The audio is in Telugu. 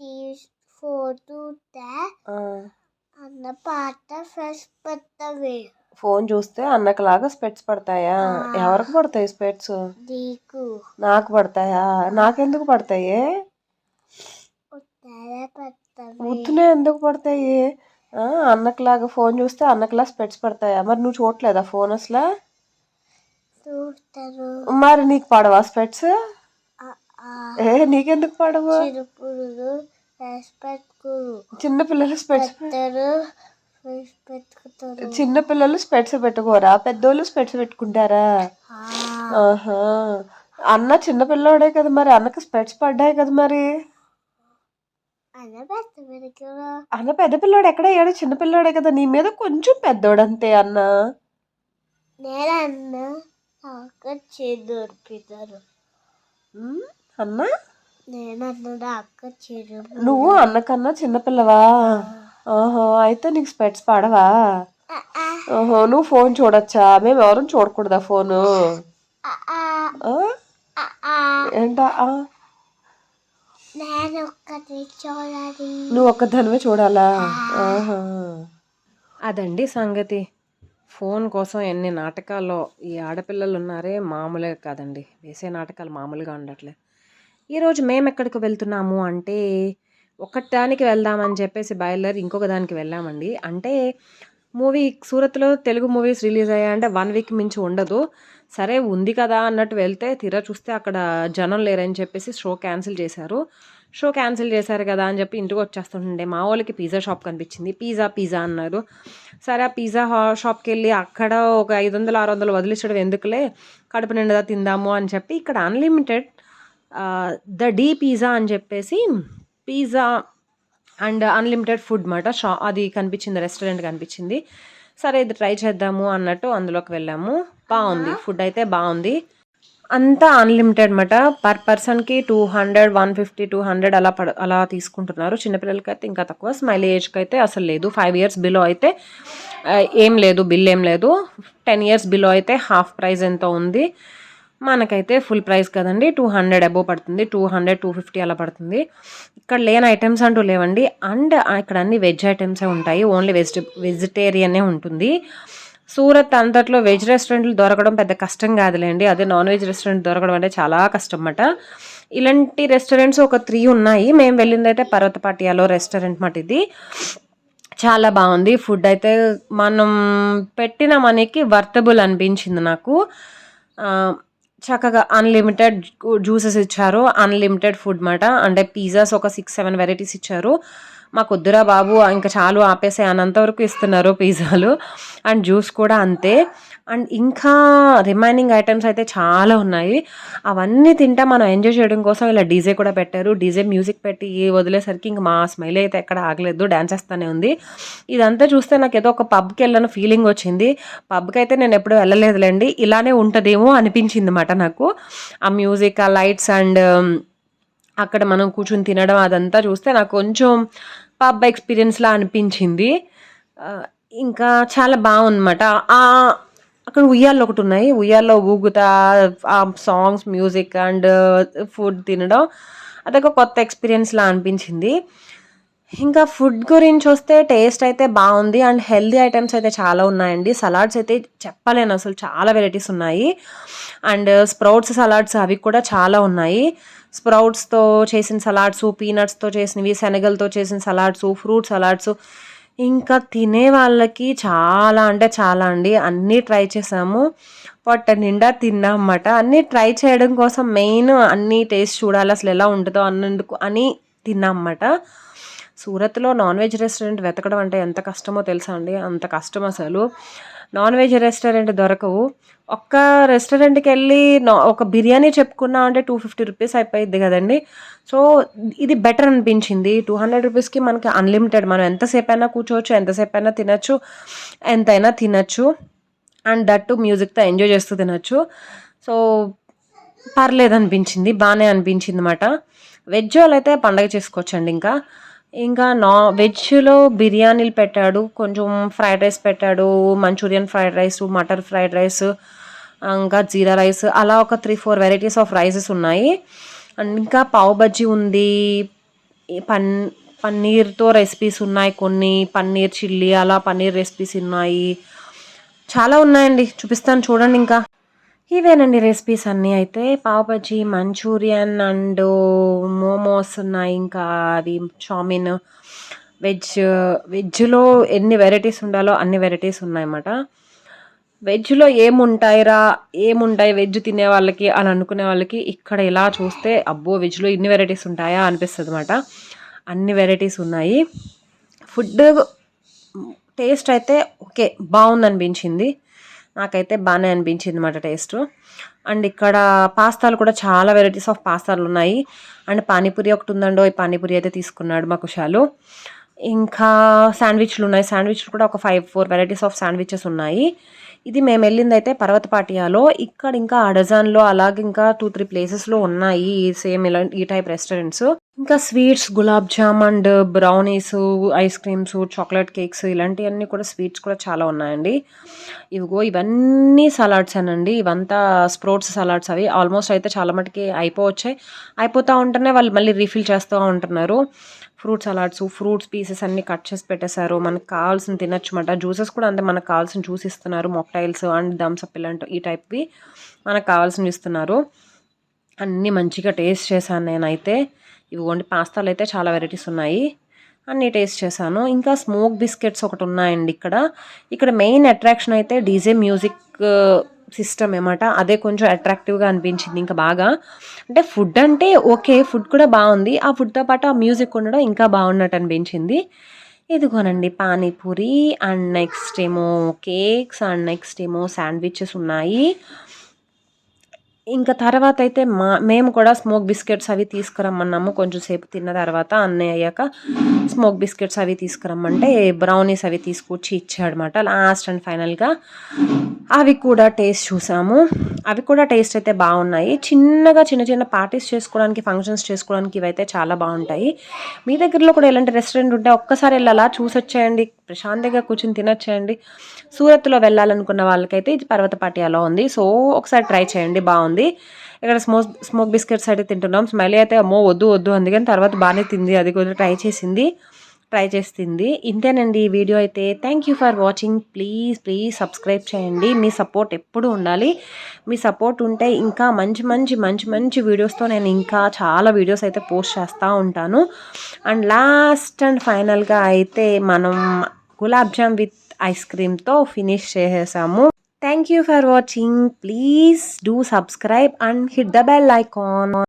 తీ ఫోన్ చూస్తే ఆ, అన్న పాట ఫ్రెష్ పెద్దవి ఫోన్ చూస్తే అన్నకలాగా స్పెట్స్ పడతాయా. ఎవరికి పడతాయి స్పెట్స్? నీకు. నాకు పడతాయా? నాకెందుకు పడతాయి? ముద్దునే ఎందుకు పడతాయి? ఆ, అన్నకలాగా ఫోన్ చూస్తే అన్నకలా స్పెట్స్ పడతాయా? మరి నువ్వు చూడలేదా ఫోన్ అసలు? మరి నీకు పడవా స్పెట్స్. ఏ నీకెందుకు పడవు? చిరుపురులు చిన్న పిల్లలు స్పెట్స్ చిన్న పిల్లలు స్పెట్స్ పెట్టుకోరా? పెద్దోళ్ళు స్పెట్స్ పెట్టుకుంటారా? ఆహా. అన్న చిన్న పిల్లోడే కదా మరి. అన్నకి స్పెట్స్ పడ్డాయి కదా మరి. అన్న పెద్ద పెట్టుకురు అన్న పెద్ద పిల్లోడు ఎక్కడ అయ్యాడు? చిన్న పిల్లోడే కదా. నీ మీద కొంచెం పెద్దోడు అంతే అన్న నేను అన్న చెరు నువ్వు అన్నకన్నా చిన్నపిల్లవా? ఆహా అయితే నీకు స్పెట్స్ పడవా? ఓహో నువ్వు ఫోన్ చూడొచ్చా? మేము ఎవరు చూడకూడదా ఫోను? ఏంటా? నువ్వు ఒక్కదానివే చూడాలా? ఆహా. అదండి సంగతి. ఫోన్ కోసం ఎన్ని నాటకాల్లో ఈ ఆడపిల్లలు ఉన్నారే మామూలుగా కాదండి. వేసే నాటకాలు మామూలుగా ఉండట్లే. ఈరోజు మేము ఎక్కడికి వెళ్తున్నాము అంటే ఒకటానికి వెళ్దామని చెప్పేసి బయలుదేరి ఇంకొక దానికి వెళ్ళామండి. అంటే మూవీ సూరత్లో తెలుగు మూవీస్ రిలీజ్ అయ్యాయంటే వన్ వీక్ మించి ఉండదు. సరే ఉంది కదా అన్నట్టు వెళ్తే తీరా చూస్తే అక్కడ జనం లేరని చెప్పేసి షో క్యాన్సిల్ చేశారు. షో క్యాన్సిల్ చేశారు కదా అని చెప్పి ఇంటికి వచ్చేస్తుండే మా వాళ్ళకి పిజ్జా షాప్ కనిపించింది. పిజ్జా పిజ్జా అన్నారు. సరే ఆ పిజ్జా హా- షాప్కి వెళ్ళి అక్కడ ఒక ఐదు వందలు ఆరు వందలు వదిలించడం ఎందుకులే? కడుపు నిండా తిందాము అని చెప్పి ఇక్కడ అన్లిమిటెడ్ ద డీ పిజ్జా అని చెప్పేసి పిజ్జా అండ్ అన్లిమిటెడ్ ఫుడ్ మాట. షా అది కనిపించింది రెస్టారెంట్ కనిపించింది. సరే ఇది ట్రై చేద్దాము అన్నట్టు అందులోకి వెళ్ళాము. బాగుంది ఫుడ్ అయితే బాగుంది. అంతా అన్లిమిటెడ్ మాట. పర్ పర్సన్కి two hundred one fifty two hundred అలా పడ అలా తీసుకుంటున్నారు. చిన్నపిల్లలకి అయితే ఇంకా తక్కువ. స్మైల్ ఏజ్కి అయితే అసలు లేదు. ఫైవ్ ఇయర్స్ బిలో అయితే ఏం లేదు బిల్ ఏం లేదు. టెన్ ఇయర్స్ బిలో అయితే హాఫ్ ప్రైస్ ఎంతో ఉంది. మనకైతే ఫుల్ ప్రైస్ కదండి. టూ హండ్రెడ్ అబోవ్ పడుతుంది. టూ హండ్రెడ్ టూ ఫిఫ్టీ అలా పడుతుంది. ఇక్కడ లేని ఐటమ్స్ అంటూ లేవండి. అండ్ ఇక్కడ అన్ని వెజ్ ఐటమ్సే ఉంటాయి. ఓన్లీ వెజిట వెజిటేరియనే ఉంటుంది. సూరత్ అంతట్లో వెజ్ రెస్టారెంట్లు దొరకడం పెద్ద కష్టం కాదులేండి. అదే నాన్ వెజ్ రెస్టారెంట్ దొరకడం అంటే చాలా కష్టం అన్నమాట ఇలాంటి రెస్టారెంట్స్ ఒక త్రీ ఉన్నాయి. మేము వెళ్ళింది అయితే పర్వతపాటియాలో రెస్టారెంట్ మాట ఇది. చాలా బాగుంది. ఫుడ్ అయితే మనం పెట్టిన మనీకి వర్తబుల్ అనిపించింది నాకు. చక్కగా అన్లిమిటెడ్ జ్యూసెస్ ఇచ్చారు. అన్లిమిటెడ్ ఫుడ్ మాట. అంటే పిజ్జాస్ ఒక సిక్స్ సెవెన్ వెరైటీస్ ఇచ్చారు. మాకు వద్దురా బాబు ఇంకా చాలు ఆపేసే అనంతవరకు ఇస్తున్నారు పిజ్జాలు అండ్ జ్యూస్ కూడా అంతే. అండ్ ఇంకా రిమైనింగ్ ఐటమ్స్ అయితే చాలా ఉన్నాయి. అవన్నీ తింటా మనం ఎంజాయ్ చేయడం కోసం ఇలా డీజే కూడా పెట్టారు. డీజే మ్యూజిక్ పెట్టి వదిలేసరికి ఇంక మా స్మైల్ అయితే ఎక్కడ ఆగలేదు. డ్యాన్స్ చేస్తూనే ఉంది. ఇదంతా చూస్తే నాకు ఏదో ఒక పబ్కి వెళ్ళిన ఫీలింగ్ వచ్చింది. పబ్కి అయితే నేను ఎప్పుడు వెళ్ళలేదులేండి. ఇలానే ఉంటుందేమో అనిపించింది అన్నమాట నాకు. ఆ మ్యూజిక్ ఆ లైట్స్ అండ్ అక్కడ మనం కూర్చుని తినడం అదంతా చూస్తే నాకు కొంచెం పబ్ ఎక్స్పీరియన్స్లా అనిపించింది. ఇంకా చాలా బాగుందన్నమాట. అక్కడ ఉయ్యాలు ఒకటి ఉన్నాయి. ఉయ్యాల్లో ఊగుతా ఆ సాంగ్స్ మ్యూజిక్ అండ్ ఫుడ్ తినడం. అదొక కొత్త ఎక్స్పీరియన్స్లా అనిపించింది. ఇంకా ఫుడ్ గురించి వస్తే టేస్ట్ అయితే బాగుంది. అండ్ హెల్దీ ఐటమ్స్ అయితే చాలా ఉన్నాయండి. సలాడ్స్ అయితే చెప్పలేను అసలు. చాలా వెరైటీస్ ఉన్నాయి. అండ్ uh, స్ప్రౌట్స్ సలాడ్స్ అవి కూడా చాలా ఉన్నాయి. స్ప్రౌట్స్తో చేసిన సలాడ్స్ పీనట్స్తో చేసినవి శనగలతో చేసిన సలాడ్స్ ఫ్రూట్ సలాడ్స్ ఇంకా తినే వాళ్ళకి చాలా అంటే చాలా అండి. అన్నీ ట్రై చేసాము. పొట్ట నిండా తిన్నామన్నమాట. అన్నీ ట్రై చేయడం కోసం మెయిన్ అన్నీ టేస్ట్ చూడాలి. అసలు ఎలా ఉంటుందో అన్నందుకు అని తిన్నామన్నమాట. సూరత్లో నాన్ వెజ్ రెస్టారెంట్ వెతకడం అంటే ఎంత కష్టమో తెలుసా అండి? అంత కష్టం అసలు. నాన్ వెజ్ రెస్టారెంట్ దొరకవు. ఒక్క రెస్టారెంట్కి వెళ్ళి నా- ఒక బిర్యానీ చెప్పుకున్నా అంటే టూ ఫిఫ్టీ రూపీస్ అయిపోయింది కదండి. సో ఇది బెటర్ అనిపించింది. టూ హండ్రెడ్ రూపీస్కి మనకి అన్లిమిటెడ్. మనం ఎంతసేపు అయినా కూర్చోవచ్చు ఎంతసేపు అయినా తినచ్చు ఎంతైనా తినచ్చు. అండ్ దట్ మ్యూజిక్తో ఎంజాయ్ చేస్తూ తినచ్చు. సో పర్లేదు అనిపించింది బాగానే అనిపించింది అనమాట వెజ్ వాళ్ళు అయితే పండగ చేసుకోవచ్చండి ఇంకా. ఇంకా నా వెజ్లో బిర్యానీలు పెట్టాడు కొంచెం ఫ్రైడ్ రైస్ పెట్టాడు Manchurian fried rice matar fried rice ఇంకా జీరా రైస్ అలా ఒక three four varieties of rices ఉన్నాయి. అండ్ ఇంకా పావు బజ్జీ ఉంది. పన్ పన్నీర్తో రెసిపీస్ ఉన్నాయి కొన్ని పన్నీర్ చిల్లీ అలా పన్నీర్ రెసిపీస్ ఉన్నాయి. చాలా ఉన్నాయండి. చూపిస్తాను చూడండి ఇంకా. ఇవేనండి రెసిపీస్ అన్నీ. అయితే పావుబజ్జీ మంచూరియన్ అండ్ మోమోస్ ఉన్నాయి. ఇంకా అది చామిన్ వెజ్ వెజ్లో ఎన్ని వెరైటీస్ ఉండాలో అన్ని వెరైటీస్ ఉన్నాయన్నమాట. వెజ్లో ఏముంటాయిరా ఏముంటాయి వెజ్ తినే వాళ్ళకి అని అనుకునే వాళ్ళకి ఇక్కడ ఇలా చూస్తే అబ్బో వెజ్లో ఇన్ని వెరైటీస్ ఉంటాయా అనిపిస్తుంది అనమాట అన్ని వెరైటీస్ ఉన్నాయి. ఫుడ్ టేస్ట్ అయితే ఓకే బాగుంది అనిపించింది నాకైతే బాగానే అనిపించింది అనమాట టేస్ట్. అండ్ ఇక్కడ పాస్తాలు కూడా చాలా వెరైటీస్ ఆఫ్ పాస్తాలు ఉన్నాయి అండ్ పానీపూరి ఒకటి ఉందండో ఈ పానీపూరి అయితే తీసుకున్నాడు మా కుషాలు. ఇంకా శాండ్విచ్లు ఉన్నాయి శాండ్విచ్లు కూడా ఒక five four varieties of sandwiches ఉన్నాయి. ఇది మేము వెళ్ళింది అయితే పర్వతపాటియాలో. ఇక్కడ ఇంకా అడజాన్లో అలాగే ఇంకా టూ త్రీ ప్లేసెస్లో ఉన్నాయి సేమ్ ఇలా ఈ టైప్ రెస్టారెంట్స్. ఇంకా sweets gulab jam and brownies ice creams chocolate cakes ఇలాంటివన్నీ కూడా స్వీట్స్ కూడా చాలా ఉన్నాయండి. ఇవిగో ఇవన్నీ సలాడ్స్ అనండి. ఇవంతా స్ప్రోట్స్ సలాడ్స్ అవి. ఆల్మోస్ట్ అయితే చాలా మటుకి అయిపోవచ్చాయి అయిపోతూ ఉంటేనే వాళ్ళు మళ్ళీ రీఫిల్ చేస్తూ ఉంటున్నారు. ఫ్రూట్ సలాడ్స్ ఫ్రూట్స్ పీసెస్ అన్ని కట్ చేసి పెట్టేశారు. మనకు కావాల్సిన తినచ్చుమాట జ్యూసెస్ కూడా అంతే మనకు కావాల్సిన జ్యూస్ ఇస్తున్నారు. మొక్టైల్స్ అండ్ థమ్స్అప్ ఇలాంటి ఈ టైప్వి మనకు కావాల్సినవి ఇస్తున్నారు. అన్నీ మంచిగా టేస్ట్ చేశాను నేనైతే. ఇవ్వండి పాస్తాలు అయితే చాలా వెరైటీస్ ఉన్నాయి. అన్నీ టేస్ట్ చేశాను. ఇంకా స్మోక్ బిస్కెట్స్ ఒకటి ఉన్నాయండి ఇక్కడ. ఇక్కడ మెయిన్ అట్రాక్షన్ అయితే డీజే మ్యూజిక్ సిస్టమ్ అనమాట అదే కొంచెం అట్రాక్టివ్గా అనిపించింది ఇంకా బాగా. అంటే ఫుడ్ అంటే ఓకే ఫుడ్ కూడా బాగుంది. ఆ ఫుడ్తో పాటు ఆ మ్యూజిక్ ఉండడం ఇంకా బాగున్నట్టు అనిపించింది. ఇదిగోనండి పానీపూరి అండ్ నెక్స్ట్ ఏమో కేక్స్ అండ్ నెక్స్ట్ ఏమో శాండ్విచెస్ ఉన్నాయి. ఇంకా తర్వాత అయితే మా మేము కూడా స్మోక్ బిస్కెట్స్ అవి తీసుకురమ్మన్నాము. కొంచెం సేపు తిన్న తర్వాత అన్నయ్య అయ్యాక స్మోక్ బిస్కెట్స్ అవి తీసుకురమ్మంటే బ్రౌనీస్ అవి తీసుకొచ్చి ఇచ్చాడనమాట లాస్ట్ అండ్ ఫైనల్గా అవి కూడా టేస్ట్ చూసాము. అవి కూడా టేస్ట్ అయితే బాగున్నాయి. చిన్నగా చిన్న చిన్న పార్టీస్ చేసుకోవడానికి ఫంక్షన్స్ చేసుకోవడానికి ఇవైతే చాలా బాగుంటాయి. మీ దగ్గరలో కూడా ఎలాంటి రెస్టారెంట్ ఉంటే ఒక్కసారి వెళ్ళాలా? చూసొచ్చేయండి. ప్రశాంతంగా కూర్చొని తినొచ్చేయండి. సూరత్లో వెళ్ళాలనుకున్న వాళ్ళకైతే ఇది పర్వతపాటియాలో ఉంది. సో ఒకసారి ట్రై చేయండి. బాగుంది. ఇక్కడ స్మోక్ స్మోక్ బిస్కెట్స్ అయితే తింటున్నాం. స్మైలీ అయితే అమ్మో వద్దు వద్దు అందుకని తర్వాత బాగానే తింది. అది కూడా ట్రై చేసింది. ట్రై చేస్తుంది ఇంతేనండి ఈ వీడియో అయితే. Thank you for watching please please subscribe చేయండి. మీ సపోర్ట్ ఎప్పుడు ఉండాలి? మీ సపోర్ట్ ఉంటే ఇంకా మంచి మంచి మంచి మంచి వీడియోస్తో నేను ఇంకా చాలా వీడియోస్ అయితే పోస్ట్ చేస్తూ ఉంటాను. అండ్ లాస్ట్ అండ్ ఫైనల్గా అయితే మనం గులాబ్ జామ్ విత్ ఐస్ క్రీమ్తో ఫినిష్ చేసేసాము. Thank you for watching. Please do subscribe and hit the bell icon.